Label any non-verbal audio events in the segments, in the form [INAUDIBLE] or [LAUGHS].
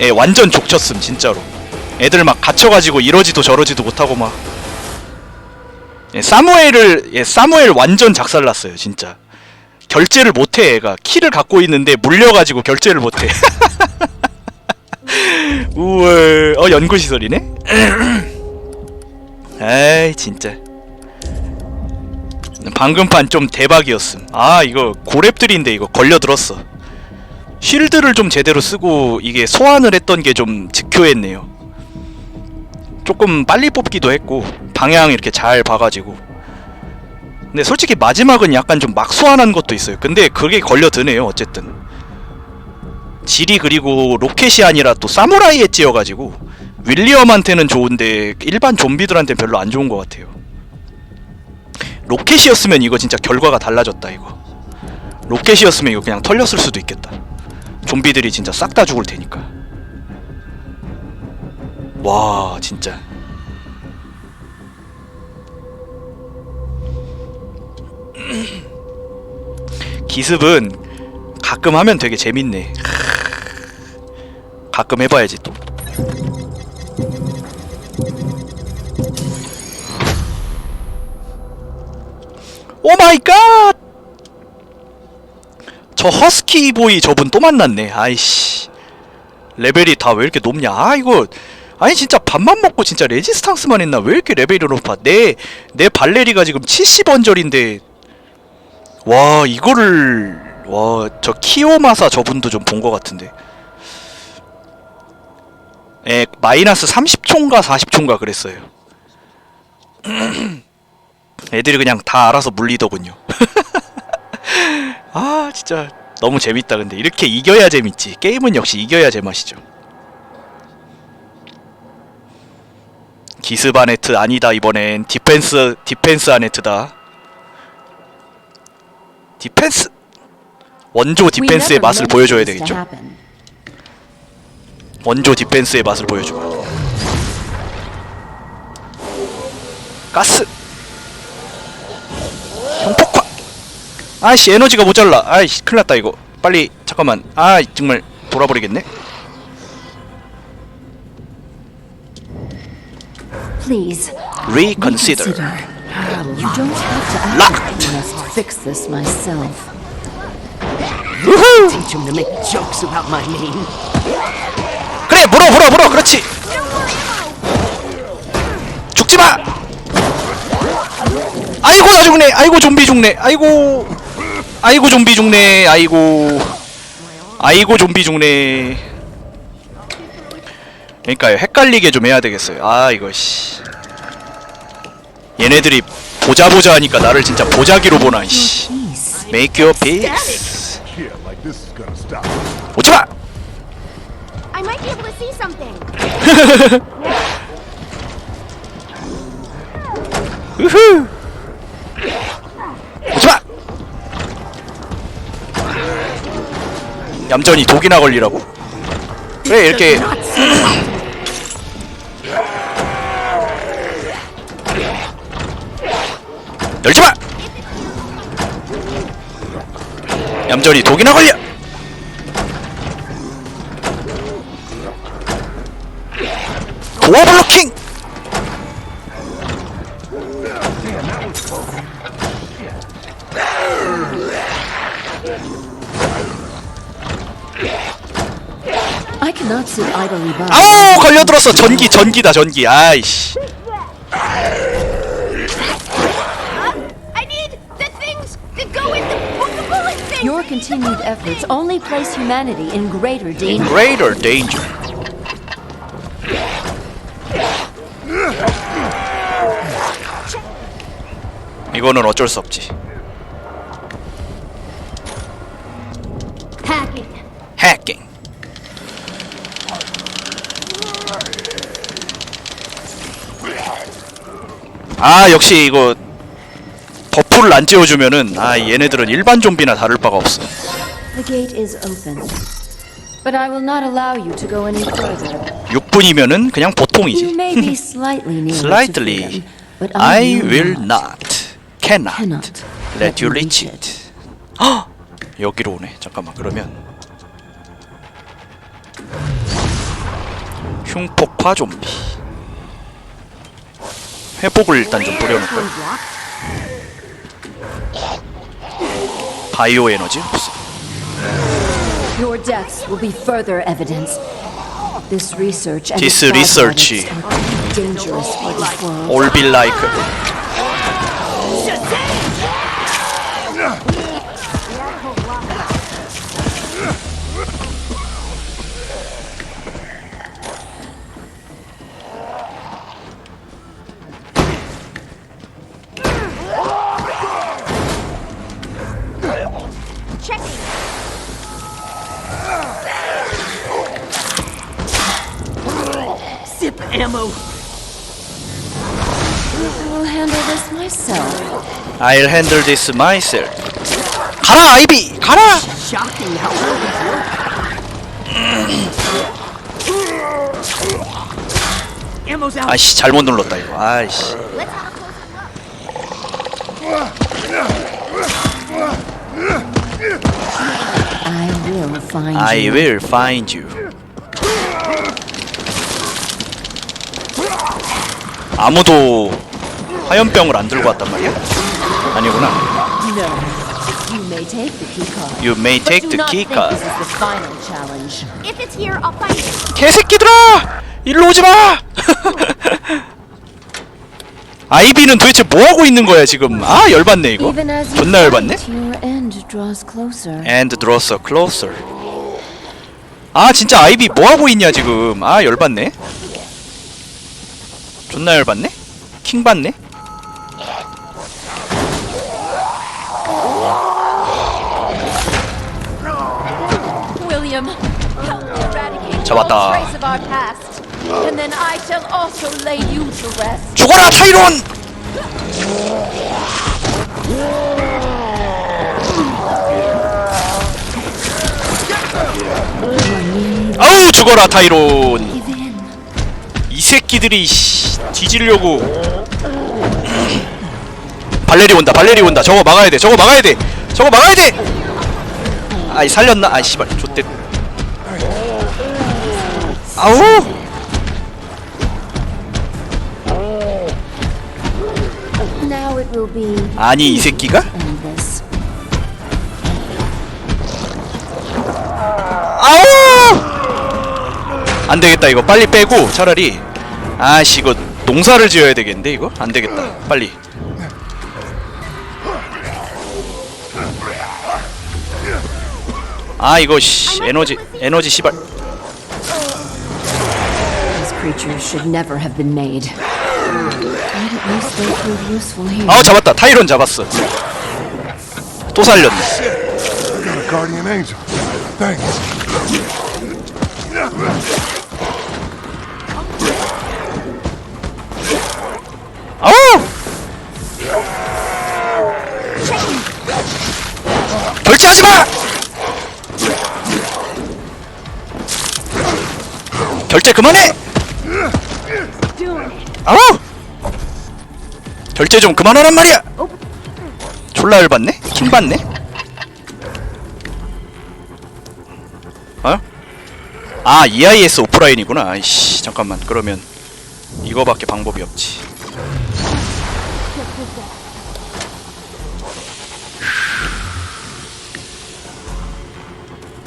예, 완전 족쳤음 진짜로. 애들 막 갇혀가지고 이러지도 저러지도 못하고 막. 예, 사무엘을 예, 사무엘 완전 작살났어요 진짜. 결제를 못해 애가 키를 갖고 있는데 물려가지고 결제를 못해. [LAUGHS] 우와, 어 연구시설이네. [CLEARS THROAT] 에이 진짜. 방금 판 좀 대박이었음. 아 이거 고랩들인데 이거 걸려들었어. 쉴드를 좀 제대로 쓰고 이게 소환을 했던 게 좀 즉효했네요. 조금 빨리 뽑기도 했고 방향 이렇게 잘 봐가지고. 근데 솔직히 마지막은 약간 좀 막 소환한 것도 있어요. 근데 그게 걸려드네요. 어쨌든. 질이 그리고 로켓이 아니라 또 사무라이 엣지여가지고 윌리엄한테는 좋은데 일반 좀비들한테는 별로 안 좋은 것 같아요. 로켓이었으면 이거 진짜 결과가 달라졌다 이거. 로켓이었으면 이거 그냥 털렸을 수도 있겠다. 좀비들이 진짜 싹 다 죽을 테니까. 와 진짜. 기습은 가끔 하면 되게 재밌네. 가끔 해봐야지 또. 오 마이 갓! 저 허스키 보이 저분 또 만났네. 아이씨. 레벨이 다 왜 이렇게 높냐? 아 이거 아니 진짜 밥만 먹고 진짜 레지스탕스만 했나? 왜 이렇게 레벨이 높아? 내 내 발레리가 지금 70원절인데 와 이거를 와 저 키오마사 저분도 좀 본 것 같은데. 에 마이너스 30초인가 40초인가 그랬어요. [CLEARS THROAT] 애들이 그냥 다 알아서 물리더군요. [LAUGHS] 아 진짜 너무 재밌다. 근데 이렇게 이겨야 재밌지. 게임은 역시 이겨야 제맛이죠. 기습 아네트 아니다 이번엔. 디펜스 디펜스 아네트다. 디펜스 원조 디펜스의 맛을 보여줘야 되겠죠. 원조 디펜스의 맛을 보여주고 가스! 경폭화 아이씨 에너지가 모자라 아이씨 큰일났다 이거 빨리 잠깐만 아 정말 돌아버리겠네 Please, reconsider you don't have to act Locked. like I must fix this myself. Teach him to make jokes about my name. 그래 물어 물어 물어 그렇지 죽지 마 아이고 나 죽네 아이고 좀비 죽네 아이고 아이고 좀비 죽네. 아이고. 아이고 좀비 죽네. 그러니까요. 헷갈리게 좀 해야 되겠어요. 아 이거 씨. 얘네들이 보자 보자 하니까 나를 진짜 보자기로 보나 씨. Make your peace. 오지마! I might be able to see something. [LAUGHS] 우후! 오지마 얌전히 독이나 걸리라고? 그래 이렇게 열지마! 얌전히 독이나 걸려! 도어 블로킹 I cannot sit idly by. 아우 걸려들었어 전기 전기다 전기 아이씨 I need the things that go in the, the bullet thing. Your continued efforts only place humanity in greater danger. greater danger 이거는 어쩔 수 없지 Hacking. 해킹 아 역시 이거 버프를 안 띄워주면은 아 얘네들은 일반 좀비나 다를 바가 없어 The gate is open. But I will not allow you to go any further. 6분이면은 그냥 You 보통이지 may be slightly near Slightly. to freedom, but I I, will not cannot cannot let you reach it 헉! 여기로 오네 잠깐만 그러면 흉폭파 좀비 회복을 일단 좀 뿌려놓을까요? 바이오 에너지 없어 Your deaths will be further evidence. This research and This its research. byproducts are dangerous for this world. 올빌 라이크 myself. I'll handle this myself 가라 아이비 가라 Shocking how well these work. Ammo's out. 아이씨 잘못 눌렀다 이거 look. I will find I you. will find you 아무도 화염병을 안 들고 왔단 말이야? 아니구나 No. You may take the key card. You may But take do the not key think card This is the final challenge. If it's here, I'll find it. 개새끼들아! 일로 오지 마! 아이비는 도대체 뭐 하고 있는 거야 지금? 아 열받네 이거. Even as you 존나 열받네. fight, your end draws closer. And draws closer. 아 진짜 아이비 뭐 하고 있냐 지금? 아 열받네. 존나 열받네. 킹 받네. William, help eradicate 잡았다. all trace of our past. And then I shall also lay you to rest. 죽어라 타이론! 아우 죽어라 타이론! 이 새끼들이 씨, 뒤지려고 발레리 온다 발레리 온다. 저거 막아야 돼 저거 막아야 돼. 저거 막아야 돼! 아이 살렸나? 아이 씨발 좆대 아우! 아니 이 새끼가. 아우! 안 되겠다 이거. 빨리 빼고 차라리. 아씨 이거 농사를 지어야 되겠는데 이거? 안 되겠다. 빨리 아 이거 씨 에너지 에너지 씨발 These creatures should never have been made. But at least they prove useful here. 아우 잡았다 타이론 잡았어 또 살렸네 got a guardian angel. Thanks. 아우 결제하지 마 결제 그만해! 아우 결제 좀 그만하란 말이야! 졸라 열받네? 킹 받네? 어? 아 EIS 오프라인이구나. 아이씨 잠깐만. 그러면 이거밖에 방법이 없지.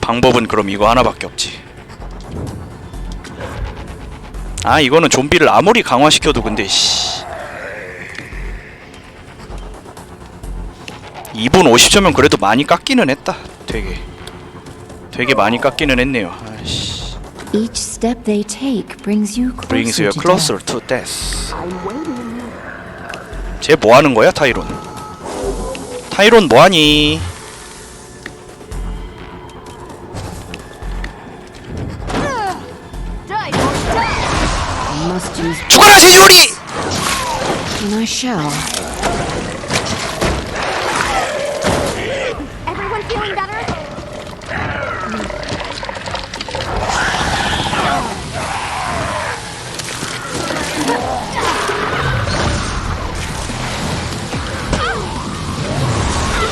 방법은 그럼 이거 하나밖에 없지 아 이거는 좀비를 아무리 강화시켜도 근데 씨. 2분 50초면 그래도 많이 깎기는 했다. 되게. 되게 많이 깎기는 했네요. 아이씨. Each step they take brings you closer brings you to closer death. to death. 쟤 뭐하는 거야 타이론? 타이론 뭐하니 shall. Everyone feeling better?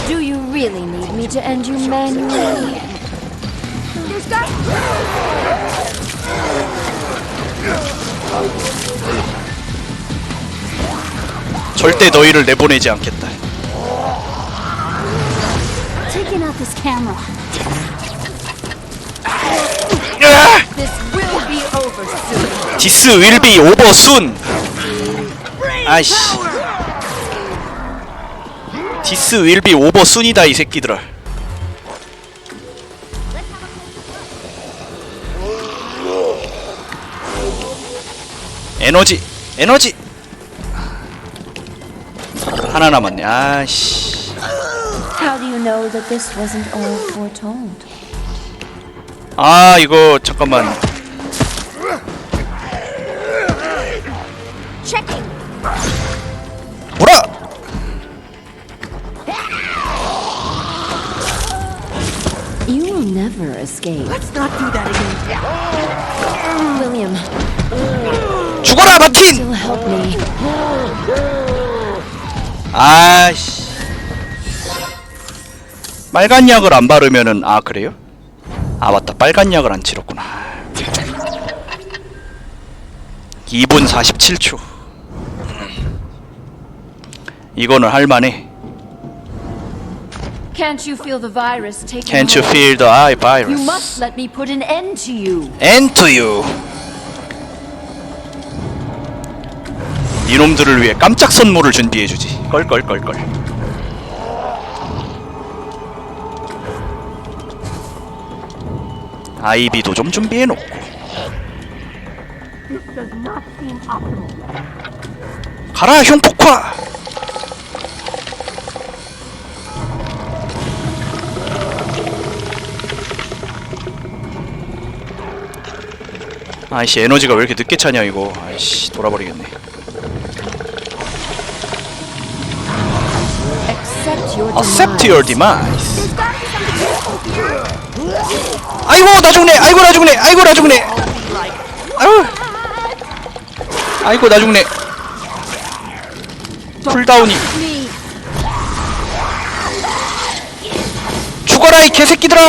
Do you really need me to end you manually? 절대 너희를 내보내지 않겠다. Taking out this camera. 으아! This will be over soon. 디스 윌비 오버 순. 아이씨. 디스 윌비 오버 순이다 이 새끼들아. 에너지, 에너지. 하나 남았네. 아씨. How do you know that this wasn't all foretold? 아 이거 잠깐만. Checking. 뭐라? You will never escape. Let's not do that again. William, 죽어라 마틴. still help me. 아씨. 빨간 약을 안 바르면은 아 그래요? 아 맞다 빨간 약을 안 치렀구나. 2분 47초. 이거는 할만해. Can't you feel the virus taking Can't you feel the eye You virus? must let me put an end to you. And to you. 이놈들을 위해 깜짝 선물을 준비해 주지. 껄껄껄껄. 아이비도 좀 준비해놓고. 가라 흉폭화. 아이씨 에너지가 왜 이렇게 늦게 차냐 이거. 아이씨 돌아버리겠네. Accept your demise. 아이고 나 죽네. 아이고 나 죽네. 아이고 나 죽네. 아유. 아이고 나 죽네. 쿨다운이 죽어라 이 개새끼들아.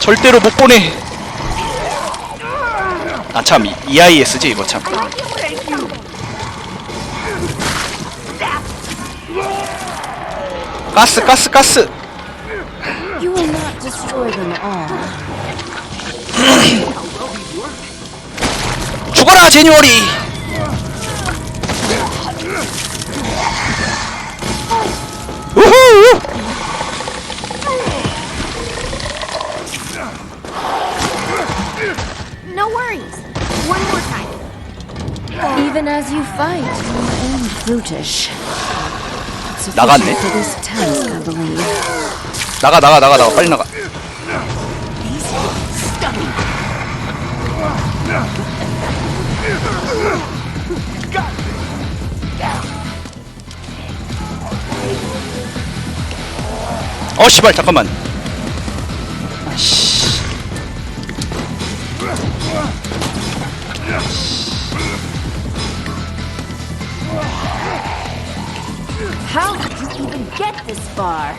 절대로 못 보내. 아참 EIS지 이거 참. 가스 가스 가스. You will not destroy them all. 죽어라 제니월이 우후 No worries. One more time. Even as you fight, you remain brutish. 나갔네. 나가 나가 나가 나가 빨리 나가 어 씨발 잠깐만 get this far?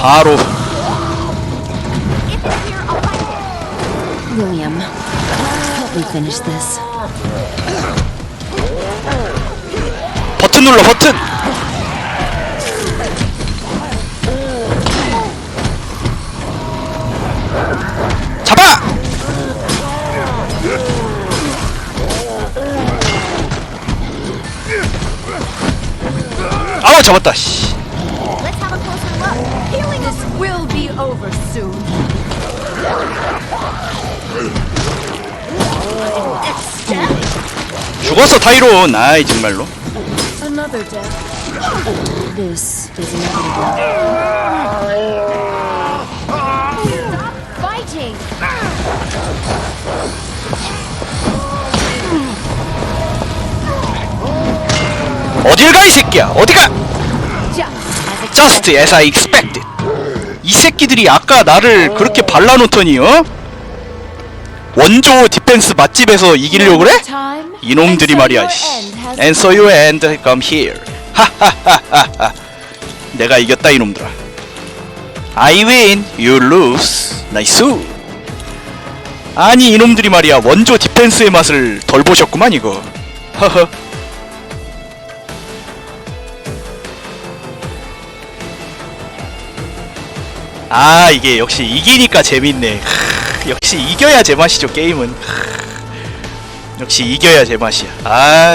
바로 If it's here, I'll find it. William, help me finish this. 눌러 버튼 잡아 아우 잡았다 씨. 죽었어 타이론 아이 정말로 Another death. This is inevitable. fighting. 어딜 가이 새끼야 어디가 Just as I expected 이 새끼들이 아까 나를 그렇게 발라놓더니 어? 원조 디펜스 맛집에서 이기려고 그래? 이놈들이 말이야. 씨. And so you end come here. 내가 이겼다 이놈들아. I win, you lose. 나이스. 아니 이놈들이 말이야 원조 디펜스의 맛을 덜 보셨구만 이거. 허허. 아 이게 역시 이기니까 재밌네. 크, 역시 이겨야 제맛이죠 게임은. 크, 역시 이겨야 제맛이야. 아.